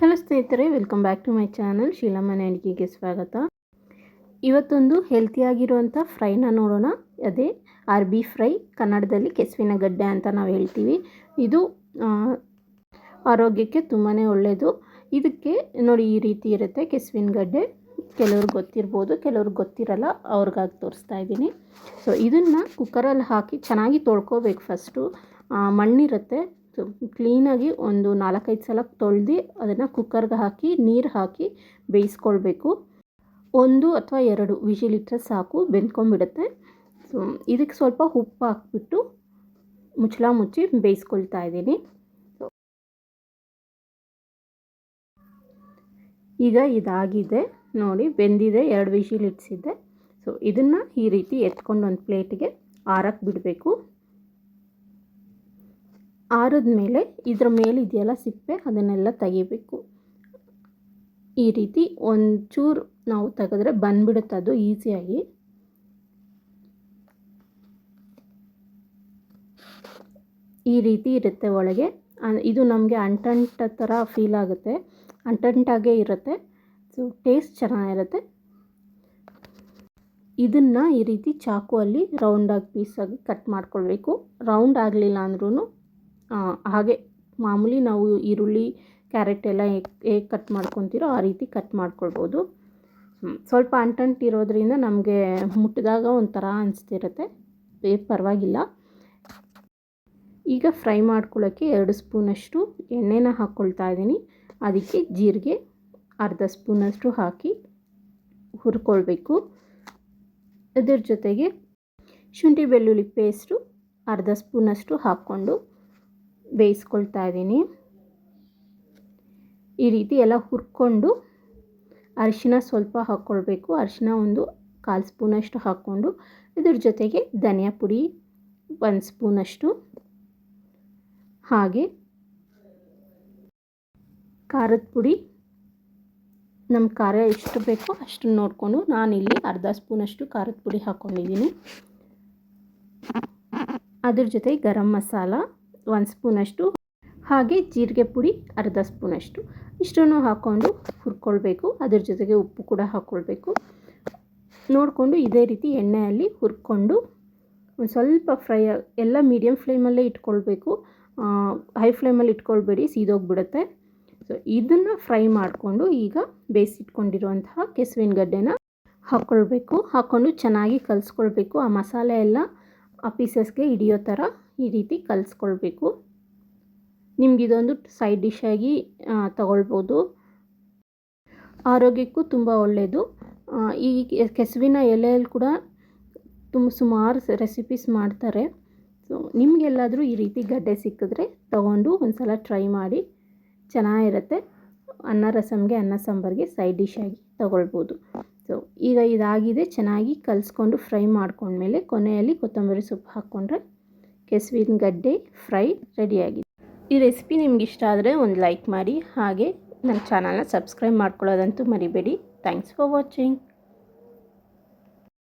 Hello ಸ್ನೇಹಿತರೆ welcome back to my channel ಶೀಲಮ್ಮನ ಅಡುಗೆಗೆ ಸ್ವಾಗತ. ಇವತ್ತೊಂದು ಹೆಲ್ತಿಯಾಗಿರುವಂಥ ಫ್ರೈನ ನೋಡೋಣ. ಅದೇ ಅರ್ಬಿ ಫ್ರೈ ಕನ್ನಡದಲ್ಲಿ ಕೆಸುವಿನ ಗಡ್ಡೆ ಅಂತ ನಾವು ಹೇಳ್ತೀವಿ. ಇದು ಆರೋಗ್ಯಕ್ಕೆ ತುಂಬಾ ಒಳ್ಳೆಯದು ಇದಕ್ಕೆ ನೋಡಿ ಈ ರೀತಿ ಇರುತ್ತೆ ಕೆಸುವಿನ ಗಡ್ಡೆ. ಕೆಲವ್ರಿಗೆ ಗೊತ್ತಿರ್ಬೋದು ಕೆಲವ್ರಿಗೆ ಗೊತ್ತಿರಲ್ಲ, ಅವ್ರಿಗಾಗಿ ತೋರಿಸ್ತಾ ಇದ್ದೀನಿ. ಸೊ ಇದನ್ನು ಕುಕ್ಕರಲ್ಲಿ ಹಾಕಿ ಚೆನ್ನಾಗಿ ತೊಳ್ಕೋಬೇಕು ಫಸ್ಟು ಮಣ್ಣಿರುತ್ತೆ. ಕ್ಲೀನಾಗಿ ಒಂದು ನಾಲ್ಕೈದು ಸಲ ತೊಳೆದು ಅದನ್ನು ಕುಕ್ಕರ್ಗೆ ಹಾಕಿ, ನೀರು ಹಾಕಿ ಬೇಯಿಸ್ಕೊಳ್ಬೇಕು. ಒಂದು ಅಥವಾ ಎರಡು ವಿಜಿಲ್ ಇಟ್ಟರೆ ಸಾಕು, ಬೆಂದ್ಕೊಂಡ್ಬಿಡುತ್ತೆ. ಸೊ, ಇದಕ್ಕೆ ಸ್ವಲ್ಪ ಉಪ್ಪು ಹಾಕ್ಬಿಟ್ಟು ಮುಚ್ಚಳ ಮುಚ್ಚಿ ಬೇಯಿಸ್ಕೊಳ್ತಾ ಇದ್ದೀನಿ. ಈಗ ಇದಾಗಿದೆ. ನೋಡಿ, ಬೆಂದಿದೆ, ಎರಡು ಇದೆ. ಸೊ, ಇದನ್ನು ಈ ರೀತಿ ಎತ್ಕೊಂಡು ಒಂದು ಪ್ಲೇಟಿಗೆ ಆರಕ್ಕೆ ಬಿಡಬೇಕು. ಆರಿದ ಮೇಲೆ ಇದರ ಮೇಲೆ ಇದೆಯಲ್ಲ ಸಿಪ್ಪೆ, ಅದನ್ನೆಲ್ಲ ತೆಗಿಬೇಕು. ಈ ರೀತಿ ಒಂಚೂರು ನಾವು ತೆಗೆದ್ರೆ ಬಂದ್ಬಿಡುತ್ತೆ, ಅದು ಈಸಿಯಾಗಿ. ಈ ರೀತಿ ಇರುತ್ತೆ ಒಳಗೆ. ಇದು ನಮಗೆ ಅಂಟಂಟ ಥರ ಫೀಲ್ ಆಗುತ್ತೆ. ಅಂಟಂಟಾಗೇ ಇರುತ್ತೆ. ಸೊ ಟೇಸ್ಟ್ ಚೆನ್ನಾಗಿರುತ್ತೆ. ಇದನ್ನು ಈ ರೀತಿ ಚಾಕುವಲ್ಲಿ ರೌಂಡಾಗಿ ಪೀಸಾಗಿ ಕಟ್ ಮಾಡ್ಕೊಳ್ಬೇಕು. ರೌಂಡ್ ಆಗಲಿಲ್ಲ ಅಂದ್ರೂ ಹಾಗೆ ಮಾಮೂಲಿ ನಾವು ಈರುಳ್ಳಿ, ಕ್ಯಾರೆಟ್ ಎಲ್ಲ ಹೇಗೆ ಕಟ್ ಮಾಡ್ಕೊತೀರೋ ಆ ರೀತಿ ಕಟ್ ಮಾಡ್ಕೊಳ್ಬೋದು. ಸ್ವಲ್ಪ ಅಂಟಂಟಿರೋದ್ರಿಂದ ನಮಗೆ ಮುಟ್ಟಿದಾಗ ಒಂಥರ ಅನಿಸ್ತಿರುತ್ತೆ. ಪರವಾಗಿಲ್ಲ. ಈಗ ಫ್ರೈ ಮಾಡ್ಕೊಳ್ಳೋಕ್ಕೆ ಎರಡು ಸ್ಪೂನಷ್ಟು ಎಣ್ಣೆನ ಹಾಕ್ಕೊಳ್ತಾ ಇದ್ದೀನಿ. ಅದಕ್ಕೆ ಜೀರಿಗೆ ಅರ್ಧ ಸ್ಪೂನಷ್ಟು ಹಾಕಿ ಹುರ್ಕೊಳ್ಬೇಕು. ಅದರ ಜೊತೆಗೆ ಶುಂಠಿ ಬೆಳ್ಳುಳ್ಳಿ ಪೇಸ್ಟು ಅರ್ಧ ಸ್ಪೂನಷ್ಟು ಹಾಕ್ಕೊಂಡು ಬೇಯಿಸ್ಕೊಳ್ತಾ ಇದ್ದೀನಿ. ಈ ರೀತಿ ಎಲ್ಲ ಹುರ್ಕೊಂಡು ಅರಿಶಿನ ಸ್ವಲ್ಪ ಹಾಕ್ಕೊಳ್ಬೇಕು. ಅರಿಶಿನ ಒಂದು ಕಾಲು ಸ್ಪೂನಷ್ಟು ಹಾಕ್ಕೊಂಡು ಇದ್ರ ಜೊತೆಗೆ ಧನಿಯಾ ಪುಡಿ ಒಂದು ಸ್ಪೂನಷ್ಟು. ಹಾಗೆ ಖಾರದ ಪುಡಿ. ನಮ್ಮ ಖಾರ ಎಷ್ಟು ಬೇಕೋ ಅಷ್ಟು ನೋಡಿಕೊಂಡು ನಾನಿಲ್ಲಿ ಅರ್ಧ ಸ್ಪೂನಷ್ಟು ಖಾರದ ಪುಡಿ ಹಾಕ್ಕೊಂಡಿದ್ದೀನಿ. ಅದ್ರ ಜೊತೆ ಗರಂ ಮಸಾಲ. ಒಂದು ಸ್ಪೂನಷ್ಟು, ಹಾಗೆ ಜೀರಿಗೆ ಪುಡಿ ಅರ್ಧ ಸ್ಪೂನಷ್ಟು. ಇಷ್ಟನ್ನು ಹಾಕ್ಕೊಂಡು ಹುರ್ಕೊಳ್ಬೇಕು. ಅದ್ರ ಜೊತೆಗೆ ಉಪ್ಪು ಕೂಡ ಹಾಕ್ಕೊಳ್ಬೇಕು. ನೋಡಿಕೊಂಡು ಇದೇ ರೀತಿ ಎಣ್ಣೆಯಲ್ಲಿ ಹುರ್ಕೊಂಡು ಒಂದು ಸ್ವಲ್ಪ ಫ್ರೈ ಎಲ್ಲ ಮೀಡಿಯಮ್ ಫ್ಲೇಮಲ್ಲೇ ಇಟ್ಕೊಳ್ಬೇಕು. ಹೈ ಫ್ಲೇಮಲ್ಲಿ ಇಟ್ಕೊಳ್ಬೇಡಿ, ಸೀದೋಗ್ಬಿಡುತ್ತೆ. ಸೊ ಇದನ್ನು ಫ್ರೈ ಮಾಡಿಕೊಂಡು ಈಗ ಬೇಯಿಸಿಟ್ಕೊಂಡಿರುವಂತಹ ಕೆಸುವಿನ ಗಡ್ಡೆನ ಹಾಕ್ಕೊಳ್ಬೇಕು. ಹಾಕ್ಕೊಂಡು ಚೆನ್ನಾಗಿ ಕಲಿಸ್ಕೊಳ್ಬೇಕು. ಆ ಮಸಾಲೆ ಎಲ್ಲ ಆ ಪೀಸಸ್ಗೆ ಹಿಡಿಯೋ ಥರ ಈ ರೀತಿ ಕಲಿಸ್ಕೊಳ್ಬೇಕು. ನಿಮ್ಗೆ ಇದೊಂದು ಸೈಡ್ ಡಿಶಾಗಿ ತಗೊಳ್ಬೋದು. ಆರೋಗ್ಯಕ್ಕೂ ತುಂಬ ಒಳ್ಳೆಯದು ಈ ಕೆಸುವಿನ ಎಲೆಯಲ್ಲಿ ಕೂಡ ತುಂಬ ಸುಮಾರು ರೆಸಿಪೀಸ್ ಮಾಡ್ತಾರೆ. ಸೊ ನಿಮಗೆಲ್ಲಾದರೂ ಈ ರೀತಿ ಗಡ್ಡೆ ಸಿಕ್ಕಿದ್ರೆ ತಗೊಂಡು ಒಂದು ಸಲ ಟ್ರೈ ಮಾಡಿ, ಚೆನ್ನಾಗಿರುತ್ತೆ. ಅನ್ನ ರಸಮ್ಗೆ ಅನ್ನ ಸಾಂಬಾರಿಗೆ ಸೈಡ್ ಡಿಶ್ ಆಗಿ ತಗೊಳ್ಬೋದು. ಸೊ ಈಗ ಇದಾಗಿದೆ, ಚೆನ್ನಾಗಿ ಕಲಿಸ್ಕೊಂಡು ಫ್ರೈ ಮಾಡ್ಕೊಂಡ್ಮೇಲೆ ಕೊನೆಯಲ್ಲಿ ಕೊತ್ತಂಬರಿ ಸೊಪ್ಪು ಹಾಕ್ಕೊಂಡ್ರೆ ಕೆಸುವಿನ ಗಡ್ಡೆ ಫ್ರೈ ರೆಡಿಯಾಗಿದೆ. ಈ ರೆಸಿಪಿ ನಿಮ್ಗೆ ಇಷ್ಟ ಆದರೆ ಒಂದು ಲೈಕ್ ಮಾಡಿ ಹಾಗೆ ನನ್ನ ಚಾನಲ್ನ ಸಬ್ಸ್ಕ್ರೈಬ್ ಮಾಡ್ಕೊಳ್ಳೋದಂತೂ ಮರಿಬೇಡಿ. Thanks for watching.